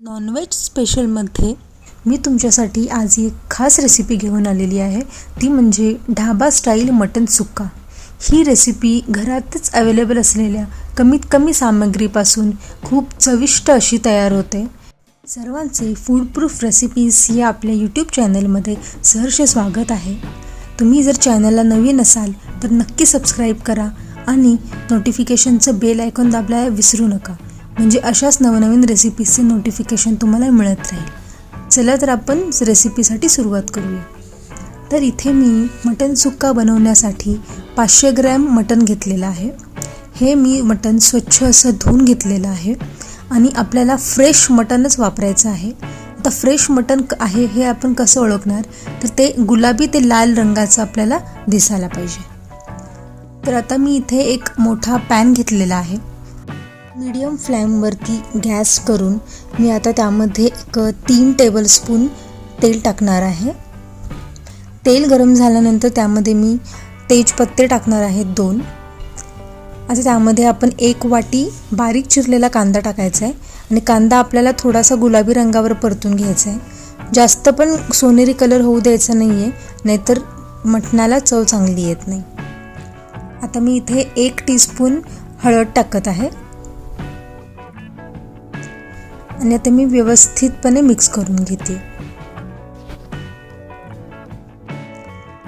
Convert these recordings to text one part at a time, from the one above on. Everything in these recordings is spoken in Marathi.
नॉनव्हेज स्पेशलमध्ये मी तुमच्यासाठी आज एक खास रेसिपी घेऊन आलेली आहे. ती म्हणजे ढाबा स्टाईल मटन सुक्का. ही रेसिपी घरातच अवेलेबल असलेल्या कमीत कमी सामग्रीपासून खूप चविष्ट अशी तयार होते. सर्वांचे फूडप्रूफ रेसिपीज या आपल्या यूट्यूब चॅनलमध्ये सहर्ष स्वागत आहे. तुम्ही जर चॅनलला नवीन असाल तर नक्की सबस्क्राईब करा आणि नोटिफिकेशनचं बेल आयकॉन दाबलाय विसरू नका. म्हणजे अशाच नवनवीन रेसिपीजचे नोटिफिकेशन तुम्हाला मिळत राहील. चला तर आपण रेसिपीसाठी सुरुवात करूया. तर इथे मी मटन सुक्का बनवण्यासाठी पाचशे ग्रॅम मटन घेतलेलं आहे. हे मी मटन स्वच्छ असं धुवून घेतलेलं आहे आणि आपल्याला फ्रेश मटनच वापरायचं आहे. आता फ्रेश मटन आहे हे आपण कसं ओळखणार? तर ते गुलाबी ते लाल रंगाचं आपल्याला दिसायला पाहिजे. तर आता मी इथे एक मोठा पॅन घेतलेला आहे. मीडियम फ्लेमवरती गॅस करून मी आता त्यामध्ये एक तीन टेबलस्पून तेल टाकणार आहे. तेल गरम झाल्यानंतर त्यामध्ये मी तेजपत्ते टाकणार आहे दोन. आता त्यामध्ये आपण एक वाटी बारीक चिरलेला कांदा टाकायचा आहे आणि कांदा आपल्याला थोडासा गुलाबी रंगावर परतून घ्यायचा आहे. जास्त पण सोनेरी कलर होऊ द्यायचा नाही आहे नाहीतर मटणाला चव चांगली येत नाही. आता मी इथे एक टीस्पून हळद टाकत आहे. आणि आता मी व्यवस्थितपणे मिक्स करून घेते.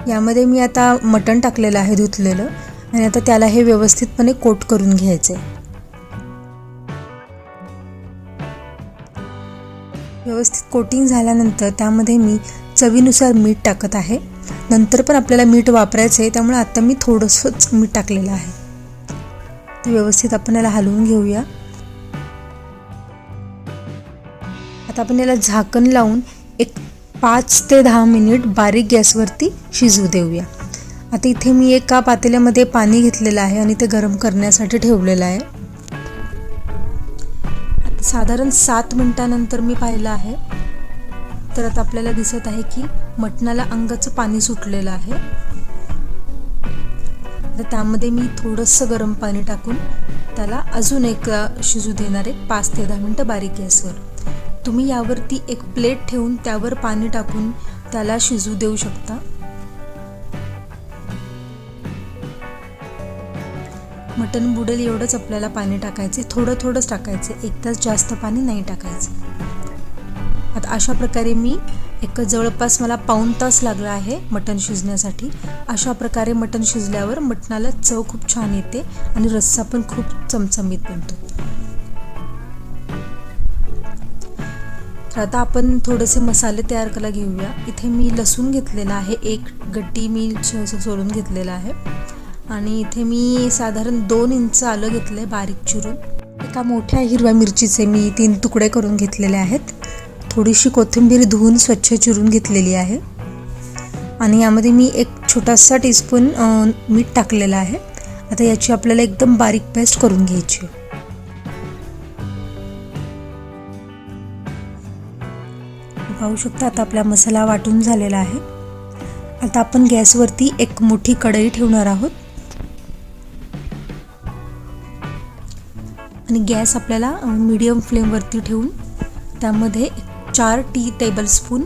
यामध्ये मी आता मटण टाकलेलं आहे धुतलेलं आणि आता त्याला हे व्यवस्थितपणे कोट करून घ्यायचे व्यवस्थित कोटिंग झाल्यानंतर त्यामध्ये मी चवीनुसार मीठ टाकत आहे. नंतर पण आपल्याला मीठ वापरायचं आहे त्यामुळे आता मी थोडंसंच मीठ टाकलेलं आहे. ते व्यवस्थित आपण याला हलवून घेऊया. आता आपण याला झाकण लावून एक पाच ते दहा मिनिट बारीक गॅसवरती शिजू देऊया. आता इथे मी एका पातेल्यामध्ये पाणी घेतलेलं आहे आणि ते गरम करण्यासाठी ठेवलेलं आहे. आता साधारण सात मिनिटानंतर मी पाहिलं आहे. तर आता आपल्याला दिसत आहे की मटणाला अंगाचं पाणी सुटलेलं आहे. तर त्यामध्ये मी थोडंसं गरम पाणी टाकून त्याला अजून एक शिजू देणार आहे. पाच ते दहा मिनटं बारीक गॅसवर. तुम्ही यावरती एक प्लेट ठेवून त्यावर पाणी टाकून त्याला शिजू देऊ शकता. मटण बुडेल एवढंच आपल्याला पाणी टाकायचे थोडं थोडंच टाकायचं एकदाच जास्त पाणी नाही टाकायचं. आता अशा प्रकारे मी एक जवळपास मला पाऊण तास लागला आहे मटण शिजण्यासाठी. अशा प्रकारे मटण शिजल्यावर मटणाला चव खूप छान येते आणि रस्सा पण खूप चमचमीत बनतो. तर आता आपण थोडेसे मसाले तयार करायला घेऊया. इथे मी लसूण घेतलेला आहे एक गट्टी मी च- सोलून घेतलेला आहे. आणि इथे मी साधारण दोन इंच आलं घेतलं आहे बारीक चिरून. एका मोठ्या हिरव्या मिरचीचे मी तीन तुकडे करून घेतलेले आहेत. थोडीशी कोथिंबीर धुवून स्वच्छ चिरून घेतलेली आहे. आणि यामध्ये मी एक छोटासा टीस्पून मीठ टाकलेलं आहे. आता याची आपल्याला एकदम बारीक पेस्ट करून घ्यायची पाहू शकता आता आपला मसाला वाटून झालेला आहे. आता आपण गॅसवरती एक मोठी कढई ठेवणार आहोत. आणि गॅस आपल्याला मीडियम फ्लेमवरती ठेवून त्यामध्ये चार टी टेबलस्पून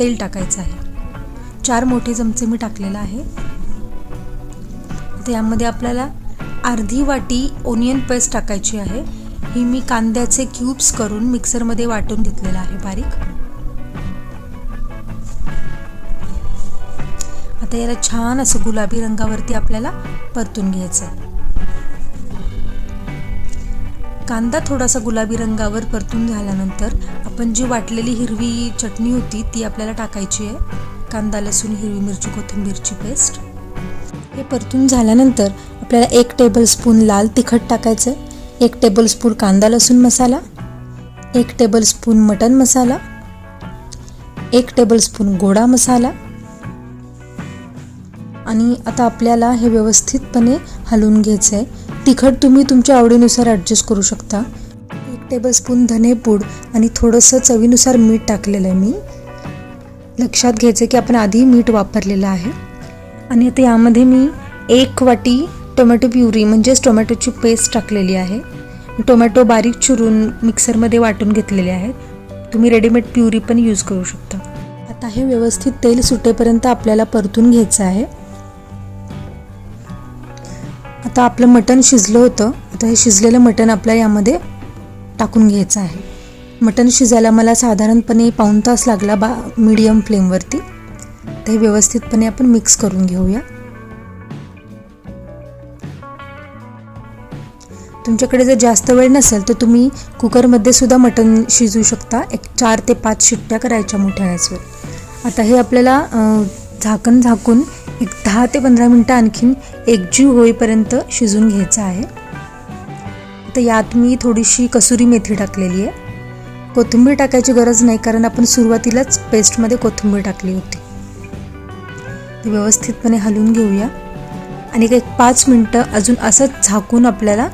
तेल टाकायचं आहे. चार मोठे चमचे मी टाकलेला आहे. त्यामध्ये यामध्ये आपल्याला अर्धी वाटी ओनियन पेस्ट टाकायची आहे. ही मी कांद्याचे क्यूब्स करून मिक्सरमध्ये वाटून घेतलेलं आहे बारीक. आता याला छान असं गुलाबी रंगावरती आपल्याला परतून घ्यायचं आहे कांदा थोडासा गुलाबी रंगावर परतून झाल्यानंतर आपण जी वाटलेली हिरवी चटणी होती ती आपल्याला टाकायची आहे. कांदा लसूण हिरवी मिरची कोथिंबीरची पेस्ट. हे परतून झाल्यानंतर आपल्याला एक टेबलस्पून लाल तिखट टाकायचं आहे एक टेबलस्पून कांदा लसूण मसाला. एक टेबलस्पून मटन मसाला. एक टेबलस्पून गोडा मसाला. आणि आता आपल्याला हे व्यवस्थितपणे हलवून घ्यायचं आहे तिखट तुम्ही तुमच्या आवडीनुसार ॲडजस्ट करू शकता. एक टेबलस्पून धनेपूड आणि थोडंसं चवीनुसार मीठ टाकलेलं आहे मी. लक्षात घ्यायचं की आपण आधी मीठ वापरलेलं आहे. आणि आता यामध्ये मी एक वाटी टोमॅटो प्युरी म्हणजेच टोमॅटोची पेस्ट टाकलेली आहे. टोमॅटो बारीक चिरून मिक्सरमध्ये वाटून घेतलेले आहेत तुम्ही रेडीमेड प्युरी पण यूज करू शकता. आता हे व्यवस्थित तेल सुटेपर्यंत आपल्याला परतून घ्यायचं आहे. आता आपलं मटण शिजलं होतं. आता हे शिजलेलं मटण आपल्या यामध्ये टाकून घ्यायचं आहे. मटण शिजायला मला साधारणपणे पाऊण तास लागला बा मीडियम फ्लेमवरती ते व्यवस्थितपणे आपण मिक्स करून घेऊया. तुमच्याकडे जर जास्त वेळ नसेल तर तुम्ही कुकरमध्ये सुद्धा मटण शिजवू शकता. एक चार ते पाच शिट्ट्या करायच्या मोठ्या गॅसवर. आता हे आपल्याला झाकण झाकून एक दहा ते पंधरा मिनटं आणखीन एकजीव होईपर्यंत शिजून घ्यायचं आहे. तर यात मी थोडीशी कसुरी मेथी टाकलेली आहे. कोथिंबीर टाकायची गरज नाही कारण आपण सुरुवातीलाच पेस्टमध्ये कोथिंबीर टाकली होती. ते व्यवस्थितपणे हलवून घेऊया. आणि एक पाच मिनटं अजून असंच झाकून आपल्याला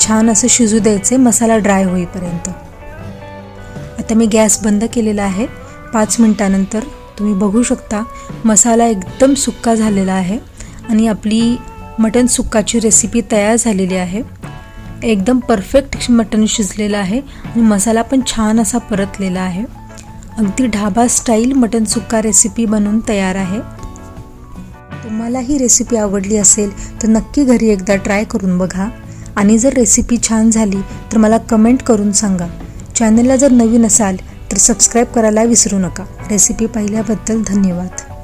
छान असं शिजू द्यायचे मसाला ड्राय होईपर्यंत. आता मी गॅस बंद केलेला आहे. पाच मिनटानंतर तुम्ही बघू शकता मसाला एकदम सुक्का झालेला आहे आणि आपली मटन सुक्काची रेसिपी तयार झालेली आहे. एकदम परफेक्ट मटण शिजलेलं आहे आणि मसाला पण छान असा परतलेला आहे. अगदी dhaba style mutton sukka recipe बनवून तयार आहे. तुम्हाला ही रेसिपी आवडली असेल तर नक्की घरी एकदा ट्राय करून बघा. आणि जर रेसिपी छान झाली तर मला कमेंट करून सांगा. चॅनलला जर नवीन असाल तर सबस्क्राईब करायला विसरू नका. रेसिपी पाहिल्याबद्दल धन्यवाद.